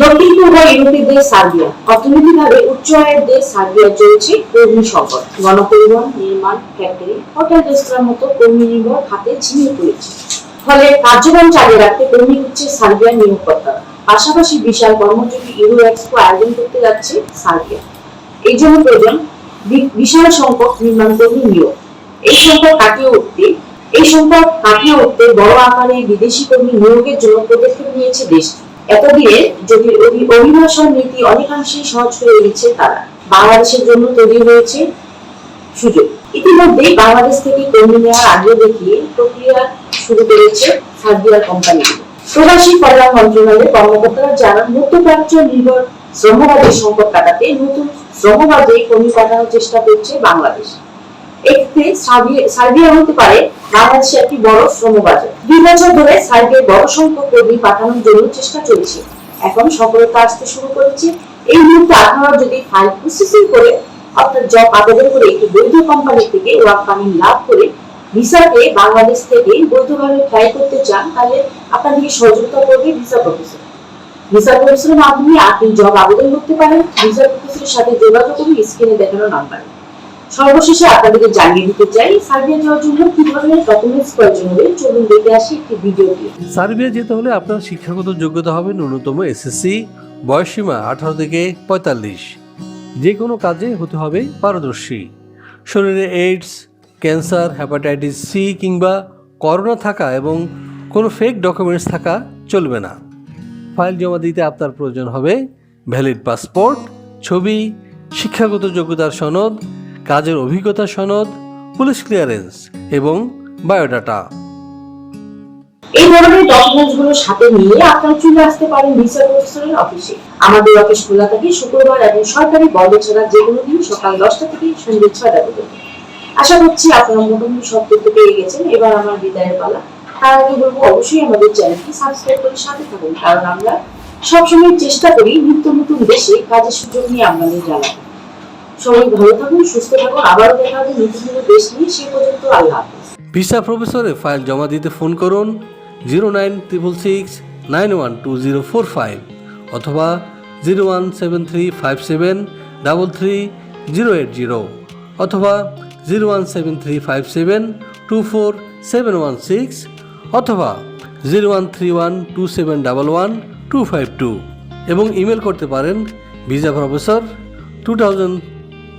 দক্ষিণ দেশ সার্বিয়া। উচ্চ আয়ের দেশ সার্বিয়া চলছে কর্মী গণপরিবহন, নির্মাণ ফ্যাক্টরি হোটেল মতো কর্মী নির্ভর ঝিমিয়ে পড়েছে। ফলে কার্যক্রম চালিয়ে রাখতে কর্মী হচ্ছে সার্বিয়ার পাশাপাশি বিশাল কর্মযোগী ইউরো এক্সপো আয়োজন করতে যাচ্ছে সার্বিয়া। এই জন্য প্রয়োজন বিশাল সংখ্যক নির্মাণ কর্মী নিয়োগ। এই সংকট কাটিয়ে উঠতে এই সংকট কাটিয়ে উঠতে বড় আকারে বিদেশি কর্মী নিয়োগের জন্য পদক্ষেপ নিয়েছে দেশটি। অভিবাসন নীতি অনেকাংশেই সহজ করে দিচ্ছে তারা। বাংলাদেশের জন্য তৈরি হয়েছে সুযোগ। বাংলাদেশ থেকে কর্মী নেওয়ার আগে দেখিয়ে প্রক্রিয়া শুরু করেছে সার্বিয়ার কোম্পানিগুলো প্রবাসী কল্যাণ মন্ত্রণালয়ের কর্মকর্তারা জানান মধ্যপ্রাচ্য নির্ভর শ্রমবাদের সংকট কাটাতে নতুন শ্রমবাদে কর্মী পাঠানোর চেষ্টা করছে বাংলাদেশ। এক্ষেত্রে সার্বিয়া- হতে পারে বাংলাদেশে একটি বড় শ্রমবাজার। দুই বছর ধরে বড় সংখ্যক কর্মী পাঠানোর জন্য চেষ্টা চলছে। এখন সফলতা আসতে শুরু করেছে। এই মুহূর্তে আপনারা যদি ফাইল প্রসেসিং করে অর্থাৎ জব আবেদন করে একটি বৈধ কোম্পানি থেকে ওয়ার্ক পারমিট লাভ করে ভিসা বাংলাদেশ থেকে বৈধভাবে ট্রাই করতে চান, তাহলে আপনাদেরকে সহযোগিতা করবে ভিসা প্রফেসর ভিসা প্রফেসরের মাধ্যমে আপনি জব আবেদন করতে পারেন। ভিসা প্রফেসরের সাথে যোগাযোগ করুন স্ক্রিনে দেখানো নাম্বারে সর্বশেষে আপনাদেরকে জানিয়ে দিতে চাই সার্বিয়া যাওয়ার জন্য কি ধরনের ডকুমেন্টস প্রয়োজন হবে, চলুন দেখে আসি একটি ভিডিও সার্বিয়া যেতে হলে আপনার শিক্ষাগত যোগ্যতা হবে ন্যূনতম এসএসসি বয়সসীমা আঠারো থেকে পঁয়তাল্লিশ। যে কোনো কাজে হতে হবে পারদর্শী। শরীরে এইডস ক্যান্সার হ্যাপাটাইটিস সি কিংবা করোনা থাকা এবং কোনো ফেক ডকুমেন্টস থাকা চলবে না। ফাইল জমা দিতে আপনার প্রয়োজন হবে ভ্যালিড পাসপোর্ট ছবি, শিক্ষাগত যোগ্যতার সনদ কাজের অভিজ্ঞতা সনদ, পুলিশ ক্লিয়ারেন্স এবং বায়োডাটা। এই ধরনের ডকুমেন্টসগুলো সাথে নিয়ে আপনারা চলে আসতে পারেন ভিসা প্রফেসরের অফিসে আমাদের অফিস খোলা থাকে শুক্রবার এবং সরকারি বন্ধ ছাড়া যে কোনো দিন সকাল দশটা থেকে সন্ধ্যে ছয়টা পর্যন্ত। আশা করছি আপনারা মোটামুটি সব তথ্য পেয়ে গেছেন। এবার আমার বিদায়ের পালা। তার আগে বলব, অবশ্যই আমাদের চ্যানেলটি সাবস্ক্রাইব করে সাথে থাকুন, কারণ আমরা সবসময় চেষ্টা করি নিত্য নতুন দেশে কাজের সুযোগ নিয়ে আপনাদের জানাব সবাই ভালো থাকুন, সুস্থ থাকুন, আবারও দেখা হবে দেশ নিয়ে, সে পর্যন্ত আল্লাহ ভিসা প্রফেসরে ফাইল জমা দিতে ফোন করুন zero nine triple six nine one two zero four five অথবা zero one seven three five seven double three zero eight zero অথবা zero one seven three five seven two four seven one six অথবা zero one three one two seven double one two five two এবং email করতে পারেন visa professor two thousand